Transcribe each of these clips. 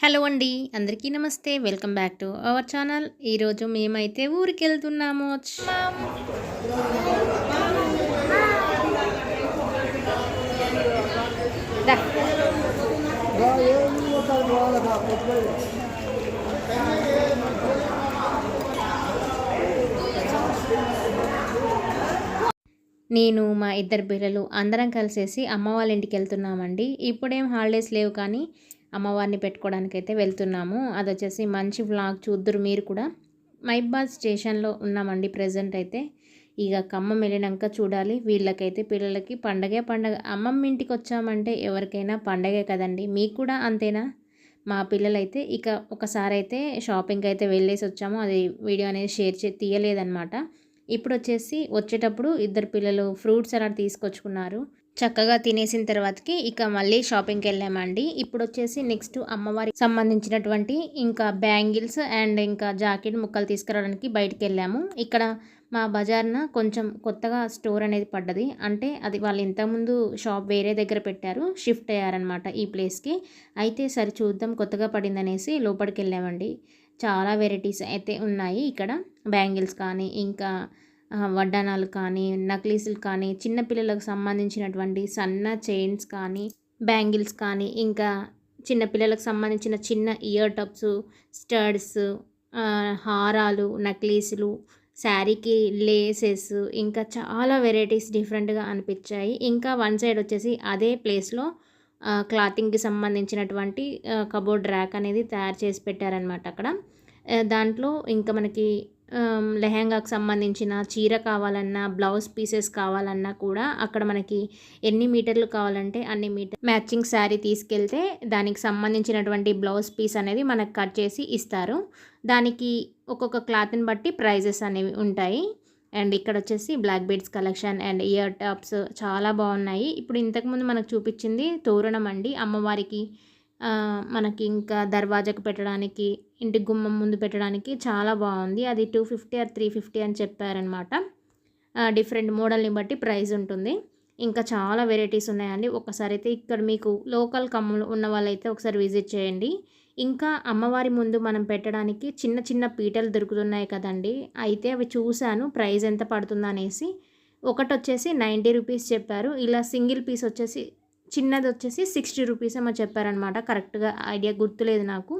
Hello అండి అందరికీ నమస్తే. Welcome back to our channel. ఈరోజు మేమైతే ఊరికి వెళ్తున్నాము నేను మా ఇద్దరు పిల్లలు అందరం కలిసేసి అమ్మ వాళ్ళ ఇంటికి వెళ్తున్నామండి. ఇప్పుడేం హాలిడేస్ లేవు కానీ అమ్మవారిని పెట్టుకోవడానికి అయితే వెళ్తున్నాము. అది వచ్చేసి మంచి వ్లాగ్ చూద్దరు మీరు కూడా. మైబాద్ స్టేషన్లో ఉన్నామండి ప్రజెంట్ అయితే. ఇక ఖమ్మం వెళ్ళినాక చూడాలి. వీళ్ళకైతే పిల్లలకి పండగే పండగ అమ్మమ్మ ఇంటికి వచ్చామంటే ఎవరికైనా పండగే కదండి. మీకు కూడా అంతేనా? మా పిల్లలైతే ఇక ఒకసారి అయితే షాపింగ్కి అయితే వెళ్ళేసి వచ్చాము. అది వీడియో అనేది షేర్ చే తీయలేదన్నమాట. ఇప్పుడు వచ్చేసి వచ్చేటప్పుడు ఇద్దరు పిల్లలు ఫ్రూట్స్ అలా తీసుకొచ్చుకున్నారు. చక్కగా తినేసిన తర్వాతకి ఇక మళ్ళీ షాపింగ్కి వెళ్ళామండి. ఇప్పుడు వచ్చేసి నెక్స్ట్ అమ్మవారికి సంబంధించినటువంటి ఇంకా బ్యాంగిల్స్ అండ్ ఇంకా జాకెట్ ముక్కలు తీసుకురావడానికి బయటికి వెళ్ళాము. ఇక్కడ మా బజార్న కొంచెం కొత్తగా స్టోర్ అనేది పడ్డది. అంటే అది వాళ్ళు ఇంతకుముందు షాప్ వేరే దగ్గర పెట్టారు. షిఫ్ట్ అయ్యారనమాట ఈ ప్లేస్కి అయితే సరి చూద్దాం కొత్తగా పడిందనేసి లోపలికి వెళ్ళామండి. చాలా వెరైటీస్ అయితే ఉన్నాయి ఇక్కడ. బ్యాంగిల్స్ కానీ ఇంకా వడ్డానాలు కానీ నక్లీసులు కానీ చిన్నపిల్లలకు సంబంధించినటువంటి సన్న చైన్స్ కానీ బ్యాంగిల్స్ కానీ ఇంకా చిన్నపిల్లలకు సంబంధించిన చిన్న ఇయర్ టప్స్ స్టడ్స్ హారాలు నక్లీసులు శారీకి లేసెస్ ఇంకా చాలా వెరైటీస్ డిఫరెంట్గా అనిపించాయి. ఇంకా వన్ సైడ్ వచ్చేసి అదే ప్లేస్లో క్లాతింగ్కి సంబంధించినటువంటి కబోర్డ్ ర్యాక్ అనేది తయారు చేసి పెట్టారనమాట అక్కడ. దాంట్లో ఇంకా మనకి లెహంగాకు సంబంధించిన చీర కావాలన్నా బ్లౌజ్ పీసెస్ కావాలన్నా కూడా అక్కడ మనకి ఎన్ని మీటర్లు కావాలంటే అన్ని మీటర్ మ్యాచింగ్ శారీ తీసుకెళ్తే దానికి సంబంధించినటువంటి బ్లౌజ్ పీస్ అనేది మనకు కట్ చేసి ఇస్తారు. దానికి ఒక్కొక్క క్లాత్ని బట్టి ప్రైజెస్ అనేవి ఉంటాయి. అండ్ ఇక్కడ వచ్చేసి black beads collection and ear tops చాలా బాగున్నాయి. ఇప్పుడు ఇంతకుముందు మనకు చూపించింది తోరణం అండి. అమ్మవారికి మనకి ఇంకా దర్వాజకు పెట్టడానికి ఇంటి గుమ్మం ముందు పెట్టడానికి చాలా బాగుంది. అది two fifty or three fifty అని చెప్పారనమాట డిఫరెంట్ మోడల్ని బట్టి ప్రైస్ ఉంటుంది. ఇంకా చాలా వెరైటీస్ ఉన్నాయండి. ఒకసారి అయితే ఇక్కడ మీకు లోకల్ కమ్ములు ఉన్న వాళ్ళైతే ఒకసారి విజిట్ చేయండి. ఇంకా అమ్మవారి ముందు మనం పెట్టడానికి చిన్న చిన్న పీటలు దొరుకుతున్నాయి కదండి. అయితే అవి చూశాను ప్రైస్ ఎంత పడుతుందనేసి. ఒకటి వచ్చేసి నైంటీ రూపీస్ చెప్పారు. ఇలా సింగిల్ పీస్ వచ్చేసి చిన్నది వచ్చేసి సిక్స్టీ రూపీస్ ఏమో చెప్పారనమాట కరెక్ట్గా ఐడియా గుర్తులేదు నాకు.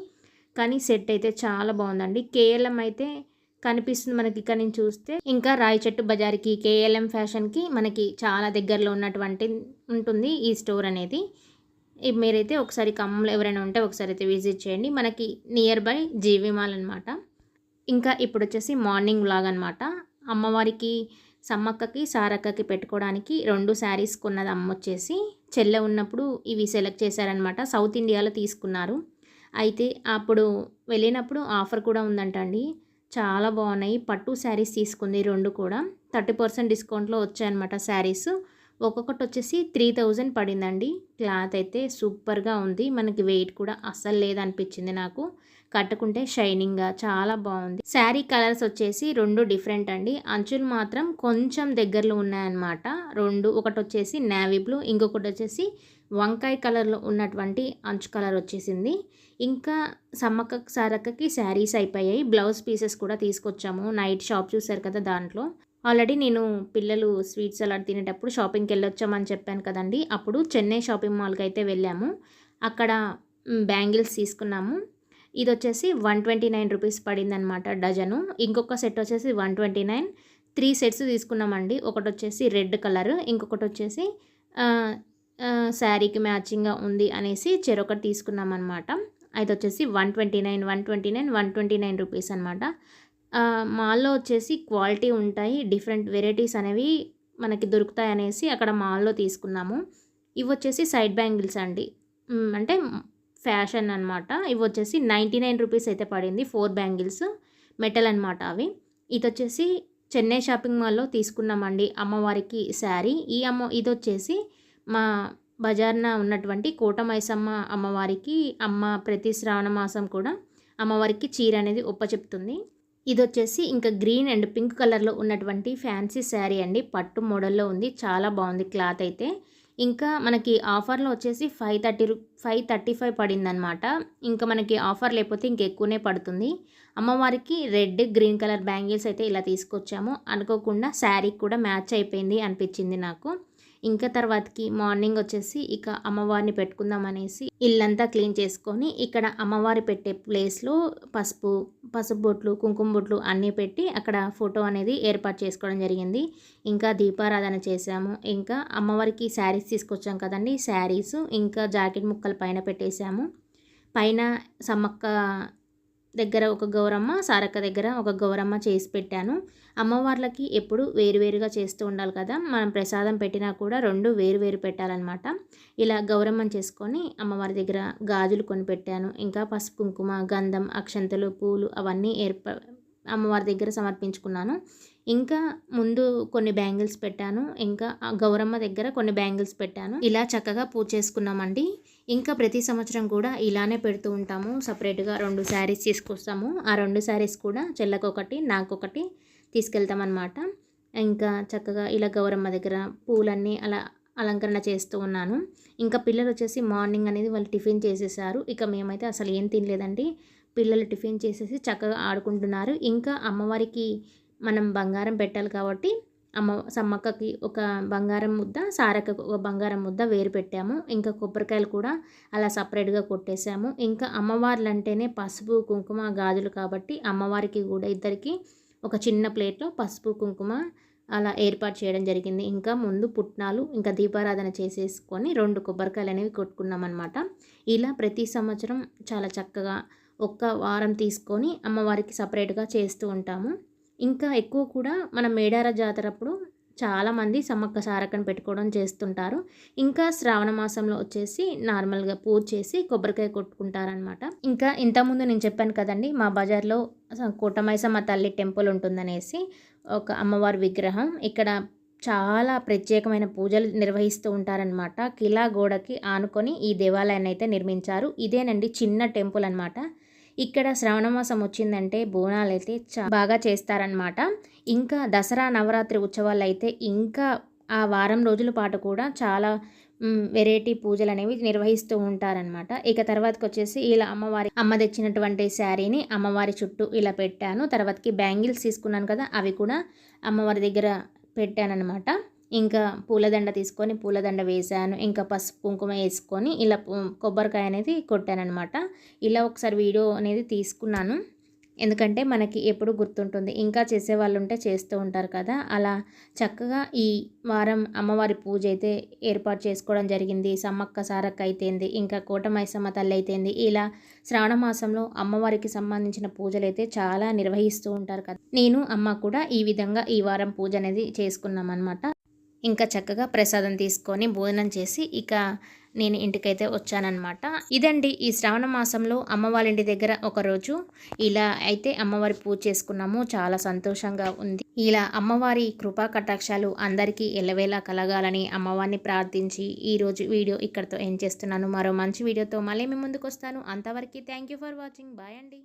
కానీ సెట్ అయితే చాలా బాగుందండి. కేఎల్ఎం అయితే కనిపిస్తుంది మనకి ఇక్కడ నుంచి చూస్తే. ఇంకా రాయచెట్టు బజార్కి కేఎల్ఎం ఫ్యాషన్కి మనకి చాలా దగ్గరలో ఉన్నటువంటి ఉంటుంది ఈ స్టోర్ అనేది. మీరైతే ఒకసారి కమ్మలు ఎవరైనా ఉంటే ఒకసారి అయితే విజిట్ చేయండి. మనకి నియర్ బై జీవి మాల్ అనమాట ఇంకా ఇప్పుడు వచ్చేసి మార్నింగ్ వ్లాగ్ అనమాట అమ్మవారికి సమ్మక్కకి సారక్కకి పెట్టుకోవడానికి రెండు శారీస్ కొన్నది అమ్మ వచ్చేసి చెల్లె ఉన్నప్పుడు ఇవి సెలెక్ట్ చేశారనమాట సౌత్ ఇండియాలో తీసుకున్నారు. అయితే అప్పుడు వెళ్ళినప్పుడు ఆఫర్ కూడా ఉందంట అండి. చాలా బాగున్నాయి. పట్టు శారీస్ తీసుకుంది రెండు కూడా. థర్టీ పర్సెంట్ డిస్కౌంట్లో వచ్చాయన్నమాట శారీస్. ఒక్కొక్కటి వచ్చేసి త్రీ థౌజండ్ పడిందండి. క్లాత్ అయితే సూపర్గా ఉంది. మనకి వెయిట్ కూడా అస్సలు లేదనిపించింది నాకు. కట్టుకుంటే షైనింగ్గా చాలా బాగుంది. శారీ కలర్స్ వచ్చేసి రెండు డిఫరెంట్ అండి. అంచులు మాత్రం కొంచెం దగ్గరలో ఉన్నాయన్నమాట. రెండు ఒకటి వచ్చేసి నేవీ బ్లూ ఇంకొకటి వచ్చేసి వంకాయ కలర్లో ఉన్నటువంటి అంచు కలర్ వచ్చేసింది. ఇంకా సమ్మక్క సారక్కకి శారీస్ అయిపోయాయి. బ్లౌజ్ పీసెస్ కూడా తీసుకొచ్చాము. నైట్ షాప్ చూసారు కదా దాంట్లో. ఆల్రెడీ నేను పిల్లలు స్వీట్స్ అలా తినేటప్పుడు షాపింగ్కి వెళ్ళొచ్చామని చెప్పాను కదండి. అప్పుడు చెన్నై షాపింగ్ మాల్కి అయితే వెళ్ళాము. అక్కడ బ్యాంగిల్స్ తీసుకున్నాము. ఇది వచ్చేసి వన్ ట్వంటీ నైన్ రూపీస్ పడిందనమాట డజను. ఇంకొక సెట్ వచ్చేసి one twenty nine. Three sets తీసుకున్నామండి. ఒకటి వచ్చేసి రెడ్ కలర్ ఇంకొకటి వచ్చేసి శారీకి మ్యాచింగ్గా ఉంది అనేసి చెరొకటి తీసుకున్నాం అనమాట అది వచ్చేసి one twenty nine one twenty nine one twenty nine rupees అనమాట మాల్లో వచ్చేసి క్వాలిటీ ఉంటాయి డిఫరెంట్ వెరైటీస్ అనేవి మనకి దొరుకుతాయి అనేసి అక్కడ మాల్లో తీసుకున్నాము. ఇవి వచ్చేసి సైడ్ బ్యాంగిల్స్ అండి. అంటే ఫ్యాషన్ అనమాట ఇవి వచ్చేసి నైంటీ నైన్ రూపీస్ అయితే పడింది. ఫోర్ బ్యాంగిల్స్ మెటల్ అనమాట అవి. ఇది వచ్చేసి చెన్నై షాపింగ్ మాల్లో తీసుకున్నామండి అమ్మవారికి శారీ. ఈ అమ్మ ఇది వచ్చేసి మా బజార్న ఉన్నటువంటి కోట మైసమ్మ అమ్మవారికి అమ్మ ప్రతి శ్రావణ మాసం కూడా అమ్మవారికి చీర అనేది ఒప్పచెప్తుంది ఇది వచ్చేసి ఇంకా గ్రీన్ అండ్ పింక్ కలర్లో ఉన్నటువంటి ఫ్యాన్సీ శారీ అండి. పట్టు మోడల్లో ఉంది. చాలా బాగుంది క్లాత్ అయితే. ఇంకా మనకి ఆఫర్లో వచ్చేసి ఫైవ్ థర్టీ రూ ఫైవ్ థర్టీ ఫైవ్ పడిందనమాట ఇంకా మనకి ఆఫర్ లేకపోతే ఇంకెక్కువనే పడుతుంది. అమ్మవారికి రెడ్ గ్రీన్ కలర్ బ్యాంగిల్స్ అయితే ఇలా తీసుకొచ్చాము. అనుకోకుండా శారీకి కూడా మ్యాచ్ అయిపోయింది అనిపించింది నాకు. ఇంకా తర్వాతకి మార్నింగ్ వచ్చేసి ఇక అమ్మవారిని పెట్టుకుందాం అనేసి ఇల్లంతా క్లీన్ చేసుకొని ఇక్కడ అమ్మవారి పెట్టే ప్లేస్లో పసుపు పసుపు బొట్లు కుంకుమ బొట్లు అన్నీ పెట్టి అక్కడ ఫోటో అనేది ఏర్పాటు చేసుకోవడం జరిగింది. ఇంకా దీపారాధన చేసాము ఇంకా అమ్మవారికి శారీస్ తీసుకొచ్చాం కదండి శారీస్ ఇంకా జాకెట్ ముక్కలు పైన పెట్టేశాము. పైన సమ్మక్క దగ్గర ఒక గౌరమ్మ సారక్క దగ్గర ఒక గౌరమ్మ చేసి పెట్టాను. అమ్మవార్లకి ఎప్పుడు వేరువేరుగా చేస్తూ ఉండాలి కదా. మనం ప్రసాదం పెట్టినా కూడా రెండు వేరు వేరు పెట్టాలన్నమాట. ఇలా గౌరమ్మని చేసుకొని అమ్మవారి దగ్గర గాజులు కొని పెట్టాను. ఇంకా పసుపు కుంకుమ గంధం అక్షంతలు పూలు అవన్నీ ఏర్ప అమ్మవారి దగ్గర సమర్పించుకున్నాను. ఇంకా ముందు కొన్ని బ్యాంగిల్స్ పెట్టాను. ఇంకా గౌరమ్మ దగ్గర కొన్ని బ్యాంగిల్స్ పెట్టాను. ఇలా చక్కగా పూజ చేసుకున్నామండి. ఇంకా ప్రతి సంవత్సరం కూడా ఇలానే పెడుతూ ఉంటాము. సపరేట్గా రెండు శారీస్ తీసుకొస్తాము. ఆ రెండు శారీస్ కూడా చెల్లకొకటి నాకొకటి తీసుకెళ్తామన్నమాట. ఇంకా చక్కగా ఇలా గౌరమ్మ దగ్గర పూలన్నీ అలా అలంకరణ చేస్తూ ఉన్నాను. ఇంకా పిల్లలు వచ్చేసి మార్నింగ్ అనేది వాళ్ళు టిఫిన్ చేసేసారు. ఇక మేమైతే అసలు ఏం తినలేదండి. పిల్లలు టిఫిన్ చేసేసి చక్కగా ఆడుకుంటున్నారు. ఇంకా అమ్మవారికి మనం బంగారం పెట్టాలి కాబట్టి అమ్మ సమ్మక్కకి ఒక బంగారం ముద్ద సారక్కకు ఒక బంగారం ముద్ద వేరు పెట్టాము. ఇంకా కొబ్బరికాయలు కూడా అలా సపరేట్గా కొట్టేసాము. ఇంకా అమ్మవార్లు అంటేనే పసుపు కుంకుమ గాజులు కాబట్టి అమ్మవారికి కూడా ఇద్దరికి ఒక చిన్న ప్లేట్లో పసుపు కుంకుమ అలా ఏర్పాటు చేయడం జరిగింది. ఇంకా ముందు పుట్నాలు ఇంకా దీపారాధన చేసేసుకొని రెండు కొబ్బరికాయలు అనేవి కొట్టుకున్నాం అనమాట ఇలా ప్రతి సంవత్సరం చాలా చక్కగా ఒక్క వారం తీసుకొని అమ్మవారికి సపరేట్గా చేస్తూ ఉంటాము. ఇంకా ఎక్కువ కూడా మన మేడార జాతర అప్పుడు చాలామంది సమ్మక్క సారకను పెట్టుకోవడం చేస్తుంటారు. ఇంకా శ్రావణ మాసంలో వచ్చేసి నార్మల్గా పూజ చేసి కొబ్బరికాయ కొట్టుకుంటారనమాట ఇంకా ఇంతకుముందు నేను చెప్పాను కదండి మా బజార్లో కోటమైసమ్మ తల్లి టెంపుల్ ఉంటుందనేసి ఒక అమ్మవారి విగ్రహం. ఇక్కడ చాలా ప్రత్యేకమైన పూజలు నిర్వహిస్తూ ఉంటారనమాట కిలా గోడకి ఆనుకొని ఈ దేవాలయాన్ని అయితే నిర్మించారు. ఇదేనండి చిన్న టెంపుల్ అనమాట ఇక్కడ శ్రవణ మాసం వచ్చిందంటే బోనాలు అయితే బాగా చేస్తారనమాట ఇంకా దసరా నవరాత్రి ఉత్సవాలు అయితే ఇంకా ఆ వారం రోజుల పాటు కూడా చాలా వెరైటీ పూజలు అనేవి నిర్వహిస్తూ ఉంటారనమాట ఇక తర్వాతకి వచ్చేసి ఇలా అమ్మవారి అమ్మ తెచ్చినటువంటి శారీని అమ్మవారి చుట్టూ ఇలా పెట్టాను. తర్వాతకి బ్యాంగిల్స్ తీసుకున్నాను కదా అవి కూడా అమ్మవారి దగ్గర పెట్టానమాట ఇంకా పూలదండ తీసుకొని పూలదండ వేసాను ఇంకా పసుపు కుంకుమ వేసుకొని ఇలా కొబ్బరికాయ అనేది కొట్టానమాట ఇలా ఒకసారి వీడియో అనేది తీసుకున్నాను. ఎందుకంటే మనకి ఎప్పుడు గుర్తుంటుంది. ఇంకా చేసే వాళ్ళు ఉంటే చేస్తూ ఉంటారు కదా. అలా చక్కగా ఈ వారం అమ్మవారి పూజ అయితే ఏర్పాటు చేసుకోవడం జరిగింది. సమ్మక్క సారక్క అయితేంది ఇంకా కోటమైసమ్మ తల్లి అయితేంది. ఇలా శ్రావణ మాసంలో అమ్మవారికి సంబంధించిన పూజలు అయితే చాలా నిర్వహిస్తూ ఉంటారు కదా. నేను అమ్మ కూడా ఈ విధంగా ఈ వారం పూజ అనేది చేసుకున్నాం అనమాట ఇంకా చక్కగా ప్రసాదం తీసుకొని భోజనం చేసి ఇక నేను ఇంటికైతే వచ్చానన్నమాట. ఇదండి ఈ శ్రావణ మాసంలో అమ్మవారి ఇంటి దగ్గర ఒకరోజు ఇలా అయితే అమ్మవారి పూజ చేసుకున్నాము. చాలా సంతోషంగా ఉంది. ఇలా అమ్మవారి కృపా కటాక్షాలు అందరికీ ఎల్లవేలా కలగాలని అమ్మవారిని ప్రార్థించి ఈరోజు వీడియో ఇక్కడితో ఏం చేస్తున్నాను. మరో మంచి వీడియోతో మళ్ళీ మీ ముందుకు వస్తాను. అంతవరకు thank you for watching. Bye అండి.